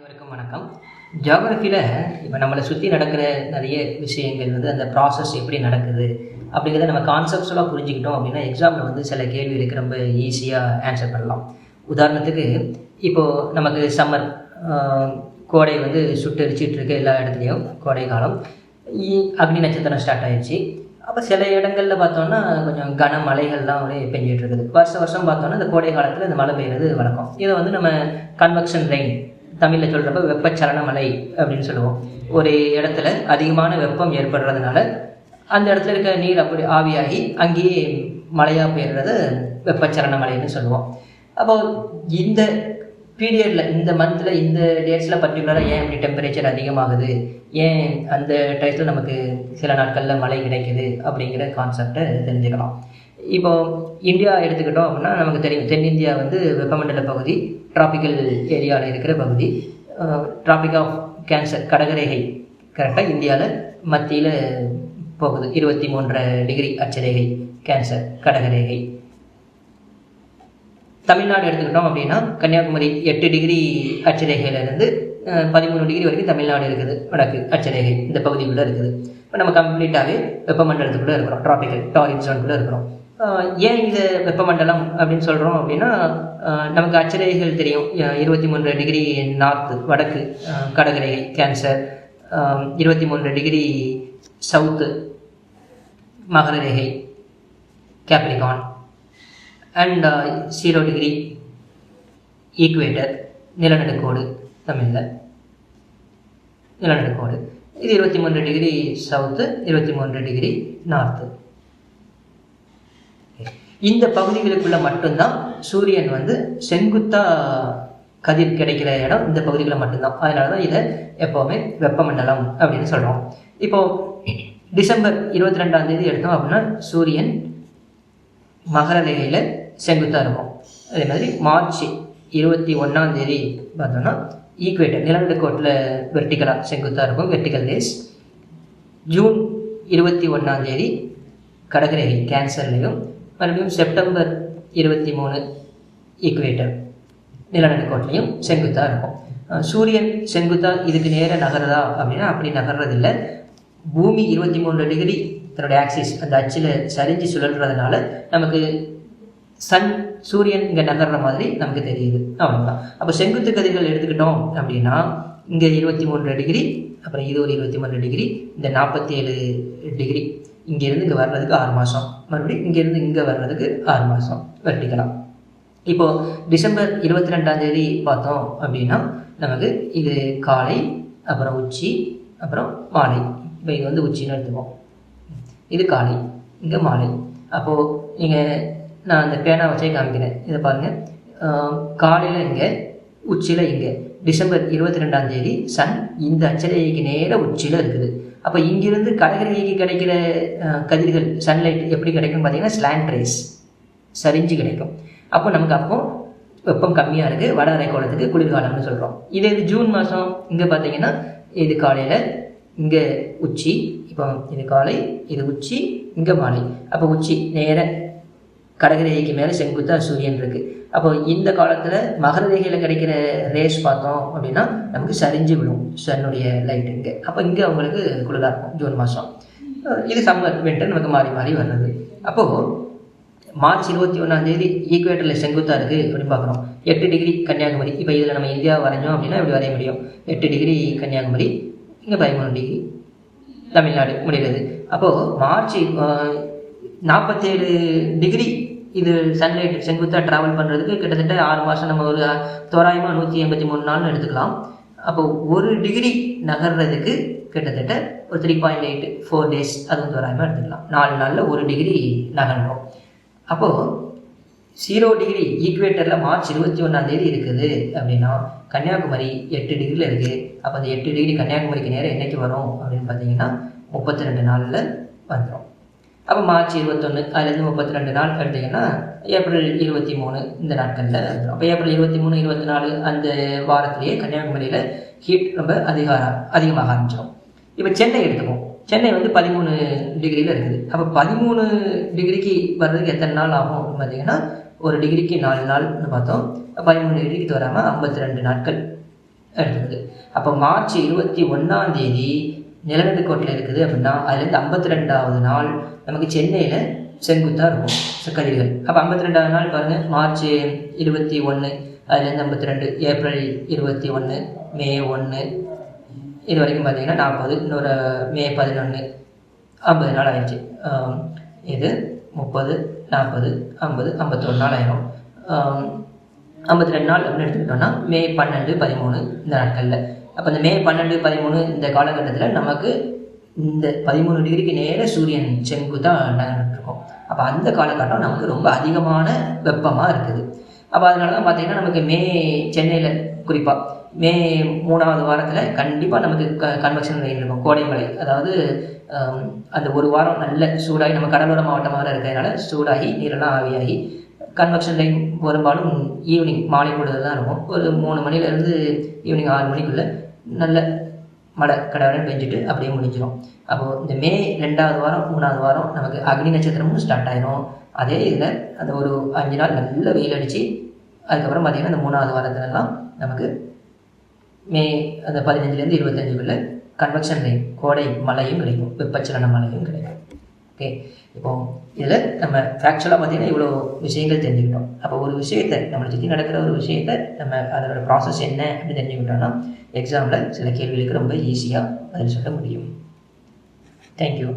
அனைவருக்கும் வணக்கம். ஜியாகிரஃபியில் இப்போ நம்மளை சுற்றி நடக்கிற நிறைய விஷயங்கள் வந்து அந்த ப்ராசஸ் எப்படி நடக்குது அப்படிங்கிறத நம்ம கான்செப்ட்ஸ்லாம் புரிஞ்சுக்கிட்டோம் அப்படின்னா எக்ஸாமில் வந்து சில கேள்விகளுக்கு ரொம்ப ஈஸியாக ஆன்சர் பண்ணலாம். உதாரணத்துக்கு இப்போது நமக்கு சம்மர் கோடை வந்து சுட்டரிச்சிட்டு இருக்கு எல்லா இடத்துலையும் கோடை காலம். இ- அக்னி நட்சத்திரம் ஸ்டார்ட் ஆயிடுச்சு அப்போ சில இடங்களில் பார்த்தோன்னா கொஞ்சம் கனமழைகள்லாம் அப்படியே பெஞ்சிட்டு இருக்குது. வருஷம் வருஷம் பார்த்தோன்னா இந்த கோடை காலத்தில் இந்த மழை பெய்யுறது வழக்கம். இதை வந்து நம்ம கன்வெக்ஷன் ரெயின் தமிழில் சொல்கிறப்ப வெப்பச்சலன மலை அப்படின்னு சொல்லுவோம். ஒரு இடத்துல அதிகமான வெப்பம் ஏற்படுறதுனால அந்த இடத்துல இருக்க நீர் அப்படி ஆவியாகி அங்கேயே மழையாக போயிடுறது வெப்பச்சலன மலைன்னு சொல்லுவோம். அப்போ இந்த பீரியடில் இந்த மந்தில் இந்த டேட்ஸில் பர்டிகுலராக ஏன் இப்படி டெம்பரேச்சர் அதிகமாகுது? ஏன் அந்த டயத்தில் நமக்கு சில நாட்களில் மழை கிடைக்குது அப்படிங்கிற கான்செப்டை தெரிஞ்சுக்கலாம். இப்போ இந்தியா எடுத்துக்கிட்டோம் அப்படின்னா நமக்கு தெரியும். தென்னிந்தியா வந்து வெப்பமண்டல பகுதி டிராபிக்கல் ஏரியாவில் இருக்கிற பகுதி டிராபிக் ஆஃப் கேன்சர் கடகரேகை கரெக்டாக இந்தியாவில் மத்தியில் போகுது. இருபத்தி மூன்றரை டிகிரி அச்சரேகை கேன்சர் கடகரேகை தமிழ்நாடு எடுத்துக்கிட்டோம் அப்படின்னா கன்னியாகுமரி எட்டு டிகிரி அச்சரேகையிலேருந்து பதிமூணு டிகிரி வரைக்கும் தமிழ்நாடு இருக்குது. வடக்கு அச்சரேகை இந்த பகுதிக்குள்ளே இருக்குது. இப்போ நம்ம கம்ப்ளீட்டாகவே வெப்பமண்டலத்துக்குள்ளே இருக்கிறோம். டிராபிக்கல் டாரிக் ஜோன்குள்ளே இருக்கிறோம். ஏன் இது வெப்பமண்டலம் அப்படின்னு சொல்கிறோம் அப்படின்னா நமக்கு அச்சரேகைகள் தெரியும். இருபத்தி மூன்று டிகிரி நார்த்து வடக்கு கடகரேகை கேன்சர் இருபத்தி மூன்று டிகிரி சவுத்து மகர ரேகை capricorn and zero degree equator நிலநடுக்கோடு தமிழில். நிலநடுக்கோடு. இது இருபத்தி மூன்று டிகிரி சவுத்து இருபத்தி மூன்று டிகிரி நார்த்து. இந்த பகுதிகளுக்குள்ள மட்டும்தான் சூரியன் வந்து செங்குத்தா கதிர் கிடைக்கிற இடம் இந்த பகுதிகளில் மட்டும்தான். அதனால தான் இதை எப்போவுமே வெப்பமண்டலம் அப்படின்னு சொல்கிறோம் இப்போ டிசம்பர் இருபத்தி ரெண்டாம் தேதி எடுத்தோம் அப்படின்னா சூரியன் மகர ரேகையில் செங்குத்தாக இருக்கும். அதே மாதிரி மார்ச் இருபத்தி ஒன்றாம் தேதி பார்த்தோம்னா ஈக்குவேட்டர் நிலநடுக்கோட்டில் வெர்டிக்கலாக செங்குத்தாக இருக்கும் வெர்டிக்கல் டேஸ் ஜூன் இருபத்தி ஒன்றாம் தேதி கடகரேகை கேன்சர்லேயும் மறுபடியும் செப்டம்பர் இருபத்தி மூணு ஈக்குவேட்டர் நிலநடுக்கோட்லையும் செங்குத்தாக இருக்கும். சூரியன் செங்குத்தா இதுக்கு நேர நகருதா அப்படின்னா அப்படி நகர்றதில்லை. பூமி இருபத்தி மூணு டிகிரி தன்னுடைய ஆக்சிஸ் அந்த அச்சில் சரிஞ்சு சுழல்றதுனால நமக்கு சன் சூரியன் இங்கே நகர்ற மாதிரி நமக்கு தெரியுது. அவ்வளோதான் அப்போ செங்குத்து கதிர்கள் எடுத்துக்கிட்டோம் அப்படின்னா இங்கே இருபத்தி மூன்று டிகிரி அப்புறம் இது ஒரு இருபத்தி மூன்று டிகிரி இந்த நாற்பத்தி ஏழு டிகிரி இங்கேருந்து இங்கே வர்றதுக்கு ஆறு மாதம் மறுபடியும் இங்கேருந்து இங்கே வர்றதுக்கு ஆறு மாதம் வெட்டிக்கலாம். இப்போது டிசம்பர் இருபத்தி ரெண்டாம் தேதி பார்த்தோம் அப்படின்னா நமக்கு இது காலை அப்புறம் உச்சி அப்புறம் மாலை. இப்போ இது வந்து உச்சின்னு எடுத்துப்போம். இது காலை இங்கே மாலை. அப்போது நீங்கள் நான் அந்த பேனா வச்சே காமிக்கிறேன். இதை பாருங்கள் காலையில் இங்கே உச்சியில் இங்கே. டிசம்பர் இருபத்தி ரெண்டாம் தேதி சன் இந்த அச்சரேகைக்கு நேராக உச்சியில் இருக்குது. அப்போ இங்கிருந்து கடகரேகைக்கு கிடைக்கிற கதிர்கள் சன்லைட் எப்படி கிடைக்கும் பார்த்தீங்கன்னா ஸ்லாண்ட் ரேஸ் சரிஞ்சு கிடைக்கும். அப்போ நமக்கு அப்போ வெப்பம் கம்மியாக இருக்குது வட அரைக்கோளத்துக்கு குளிர்காலம்னு சொல்கிறோம் இதே இது ஜூன் மாதம் இங்கே பார்த்தீங்கன்னா இது காலையில் இங்கே உச்சி இப்போ இது காலை இது உச்சி இங்கே மாலை. அப்போ உச்சி நேர கடகரேகைக்கு மேலே செங்குத்தா சூரியன் இருக்குது அப்போ இந்த காலத்தில் மகர ரேகையில் கிடைக்கிற ரேஸ் பார்த்தோம் அப்படின்னா நமக்கு சரிஞ்சு விடும் சன்னுடைய லைட் இங்கே. அப்போ இங்கே அவங்களுக்கு குளிராக இருக்கும். ஜூன் மாதம் இது சம்மர் வின்டர் நமக்கு மாறி மாறி வர்றது. அப்போது மார்ச் இருபத்தி ஒன்றாந்தேதி ஈக்குவேட்டரில் செங்குத்தா இருக்குது அப்படின்னு பார்க்குறோம். எட்டு டிகிரி கன்னியாகுமரி. இப்போ இதில் நம்ம இந்தியா வரைஞ்சோம் அப்படின்னா இப்படி வரைய முடியும்? எட்டு டிகிரி கன்னியாகுமரி இங்கே பதிமூணு டிகிரி தமிழ்நாடு முடிகிறது. அப்போது மார்ச் நாற்பத்தேழு டிகிரி இது சன்லைட் செங்குத்தாக ட்ராவல் பண்ணுறதுக்கு கிட்டத்தட்ட ஆறு மாதம் நம்ம ஒரு தோராயமாக நூற்றி எண்பத்தி மூணு நாள்னு எடுத்துக்கலாம். அப்போ ஒரு டிகிரி நகர்றதுக்கு கிட்டத்தட்ட ஒரு three point eight four days அதுவும் தோராயமாக எடுத்துக்கலாம். நாலு நாளில் ஒரு டிகிரி நகர்றோம். அப்போது ஜீரோ டிகிரி ஈக்குவேட்டரில் மார்ச் இருபத்தி ஒன்றாந்தேதி இருக்குது அப்படின்னா கன்னியாகுமரி எட்டு டிகிரியில் இருக்குது அப்போ அந்த எட்டு டிகிரி கன்னியாகுமரிக்கு நேரம் என்றைக்கு வரும் அப்படின்னு பார்த்தீங்கன்னா முப்பத்தி ரெண்டு நாளில் வந்துடும் அப்போ மார்ச் இருபத்தொன்று அதுலேருந்து முப்பத்தி ரெண்டு நாள் எடுத்திங்கன்னா ஏப்ரல் இருபத்தி மூணு இந்த நாட்களில் வந்துடும் அப்போ ஏப்ரல் இருபத்தி மூணு இருபத்தி நாலு அந்த வாரத்திலேயே கன்னியாகுமரியில் ஹீட் ரொம்ப அதிகாரம் அதிகமாக ஆரம்பிச்சிடும் இப்போ சென்னை எடுத்துப்போம் சென்னை வந்து பதிமூணு டிகிரியில் இருக்குது. அப்போ பதிமூணு டிகிரிக்கு வர்றதுக்கு எத்தனை நாள் ஆகும் அப்படின்னு பார்த்தீங்கன்னா ஒரு டிகிரிக்கு நாலு நாள்னு பார்த்தோம். பதிமூணு டிகிரிக்கு வராமல் ஐம்பத்தி ரெண்டு நாட்கள் எடுத்துக்குது. அப்போ மார்ச் இருபத்தி ஒன்றாம் தேதி நிலநடுக்கோட்டில் இருக்குது அப்படின்னா அதுலேருந்து ஐம்பத்தி ரெண்டாவது நாள் நமக்கு சென்னையில் செங்குத்தாக இருக்கும் கதிர்கள் அப்போ ஐம்பத்தி ரெண்டாவது நாள் பாருங்கள் மார்ச் இருபத்தி ஒன்று அதுலேருந்து ஐம்பத்தி ரெண்டு ஏப்ரல் இருபத்தி ஒன்று மே ஒன்று இது வரைக்கும் பார்த்தீங்கன்னா நாற்பது இன்னொரு மே பதினொன்று ஐம்பது நாள் ஆயிடுச்சு. இது முப்பது நாற்பது ஐம்பது ஐம்பத்தொரு நாள் ஆயிரும். ஐம்பத்தி ரெண்டு நாள் அப்படின்னு எடுத்துக்கிட்டோம்னா மே பன்னெண்டு பதிமூணு இந்த நாட்களில். அப்போ இந்த மே பன்னெண்டு பதிமூணு இந்த காலகட்டத்தில் நமக்கு இந்த பதிமூணு டிகிரிக்கு நேர சூரியன் செங்குத்தாக தான் இருக்கும் அப்போ அந்த காலகட்டம் நமக்கு ரொம்ப அதிகமான வெப்பமாக இருக்குது. அப்போ அதனால தான் பார்த்தீங்கன்னா நமக்கு மே சென்னையில் குறிப்பாக மே மூணாவது வாரத்தில் கண்டிப்பாக நமக்கு க கன்வெக்ஷன் ரெயின் இருக்கும். கோடைமலை அதாவது அந்த ஒரு வாரம் நல்ல சூடாகி நம்ம கடலோர மாவட்டமாக இருக்கிறதுனால சூடாகி நீரெல்லாம் ஆவியாகி கன்வெக்ஷன் லைன் பெரும்பாலும் ஈவினிங் மாலை பொழுது தான் இருக்கும். ஒரு மூணு மணிலேருந்து ஈவினிங் ஆறு மணிக்குள்ளே நல்ல மழை கடவுளை பெஞ்சிட்டு அப்படியே முடிஞ்சிடும் அப்போது இந்த மே ரெண்டாவது வாரம் மூணாவது வாரம் நமக்கு அக்னி நட்சத்திரமும் ஸ்டார்ட் ஆயிரும். அதே இதில் அந்த ஒரு அஞ்சு நாள் நல்ல வெயில் அடித்து அதுக்கப்புறம் பார்த்திங்கன்னா இந்த மூணாவது வாரத்துலலாம் நமக்கு மே அந்த பதினஞ்சுலேருந்து இருபத்தஞ்சுக்குள்ளே கன்வெக்ஷன் ரெயின் கோடை மழையும் கிடைக்கும் வெப்பச்சலன மழையும் கிடைக்கும். ஓகே. இப்போ இதில் நம்ம ஃபேக்சுவலாக பார்த்தீங்கன்னா இவ்வளோ விஷயங்கள் தெரிஞ்சுக்கிட்டோம். அப்போ ஒரு விஷயத்தை நம்மளை சுற்றி நடக்கிற ஒரு விஷயத்தை நம்ம அதோட ப்ராசஸ் என்ன அப்படின்னு தெரிஞ்சுக்கிட்டோம்னா எக்ஸாமில் சில கேள்விகளுக்கு ரொம்ப ஈஸியாக பதில் சொல்ல முடியும். தேங்க்யூ